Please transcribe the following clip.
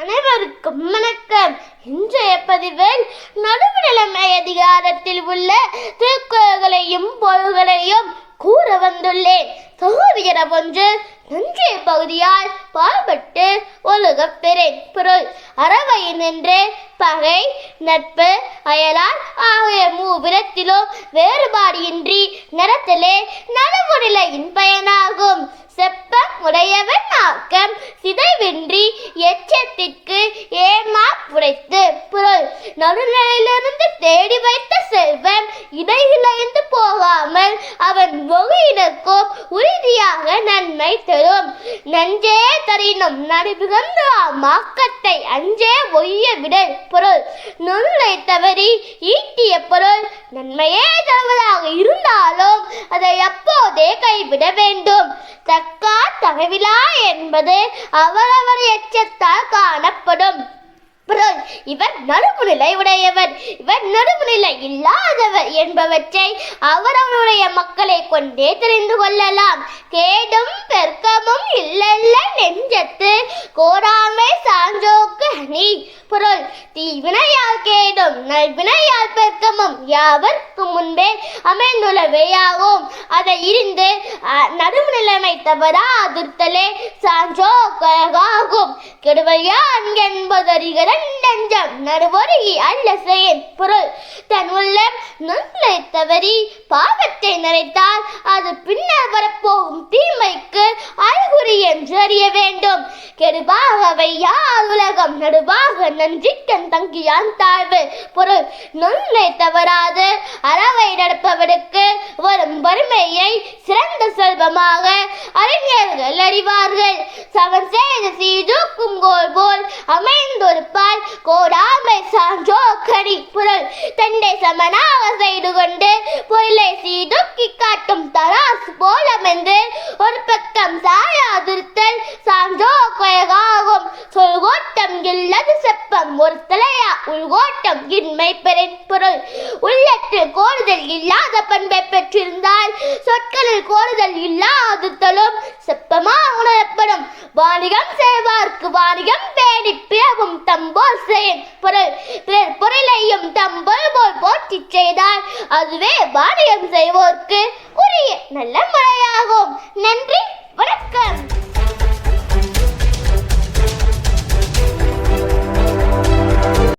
அனைவருக்கும் வணக்கம். இன்றைய பதிவில் நடுவுநிலைமை அதிகாரத்தில் உள்ள திருக்குறள்களையும் பொருள்களையும் கூற வந்துள்ளேன். தொகுதியர ஒன்று நன்றிய பகுதியால் பாடுபட்டு ஒழுகப் பெறேன். பொருள் அறவையின் என்று பகை நட்பு அயலால் ஆகிய மூவிரத்திலும் வேறுபாடியின்றி இன்றி நடத்தலே நடுவுநிலையின் பயனாகும். செப்ப உடையவன் ஆக்க எச்சத்திற்கு ஏமா புடைத்து பொருள் நடுநிலையிலிருந்து தேடி வைத்த செல்வம் இடையிலிருந்து போகாமல் அவன் வகையினருக்கும் உறுதியாக நன்மை தரும். நஞ்சே தரினும் நடிபுகந்த மாக்கத்தை அஞ்சே ஒய்ய விடல் பொருள் நுண்ணை தவறி ஈட்டிய பொருள் நன்மையே தருவதாக இருந்தாலும் அதை அப்போதே கைவிட வேண்டும். தக்கா என்பது அவரவர் எச்சத்தால் காணப்படும். பொருள் இவர் நடுவுநிலை உடையவர். இவர் நடுவுநிலை இல்லாதவர் என்பவற்றை அவரவருடைய மக்களை கொண்டே தெரிந்து கொள்ளலாம். கேடும் பெருக்கமும் இல்லல்ல நெஞ்சத்து. கோராமை சான்றோக்கு நீ பொருள் தீவினையால் கேடும் நல்வினையால் பெருக்கமும் யாவர்க்கு முன்பே அமைந்துள்ளவையாகும். அதை இருந்து அஹ், தவறா அதிர்த்தலே சான்றோ கழகாகும். கெடுவையான் என்பதறிகிறன் நெஞ்சம். நடுவொருகி அல்ல செயன் பொருள். தன் உள்ளம் நுண்லை தவறி பாவத்தை நிறைத்தால் அது பின்னர் வரப்போகும் தீமைக்கு அறிகுறி என்று அறிய வேண்டும். கெடுவாக வையார் உலகம் நடுவாக நன்றிக்கண் தங்கியான் தாழ்வு பொருள். நுண்ணை தவறாது அறவை நடப்பவருக்கு வரும் வறுமையை சிறந்த செல்வமாக அறிஞர்கள் அறிவார்கள். சமன் செய்து சீதூக்கும் கோல் போல் அமைந்தொருப்பால் கோடாமை சான்றோ கடி பொருள் தண்டை சமனாக செய்து கொண்டு பொருளை சீதூக்கி காட்டும் தராசு போல் அமைந்து ஒரு பக்கம் சாயாதிருத்தல் சான்றோ கொயகாகும். சொல்கோட்டம் இல்லது செப்பம் ஒரு தலையா உள்கோட்டம் இன்மை பெறின் பொருள் கோருதல் இல்லாத பண்பை பெற்றிருந்தால் சொற்களில் கோருதல் இல்லாதலும் செப்பமா உணரப்படும். வாணிகம் செய்வார்க்கு வாணிகம் பேணி பிறவும் தம்போல் செயன் பொருள். பிறர் பொருளையும் தம்பொல் போல் போற்றி செய்தால் அதுவே வாணிகம் செய்வோர்க்கு உரிய நல்ல முறையாகும். நன்றி வணக்கம்.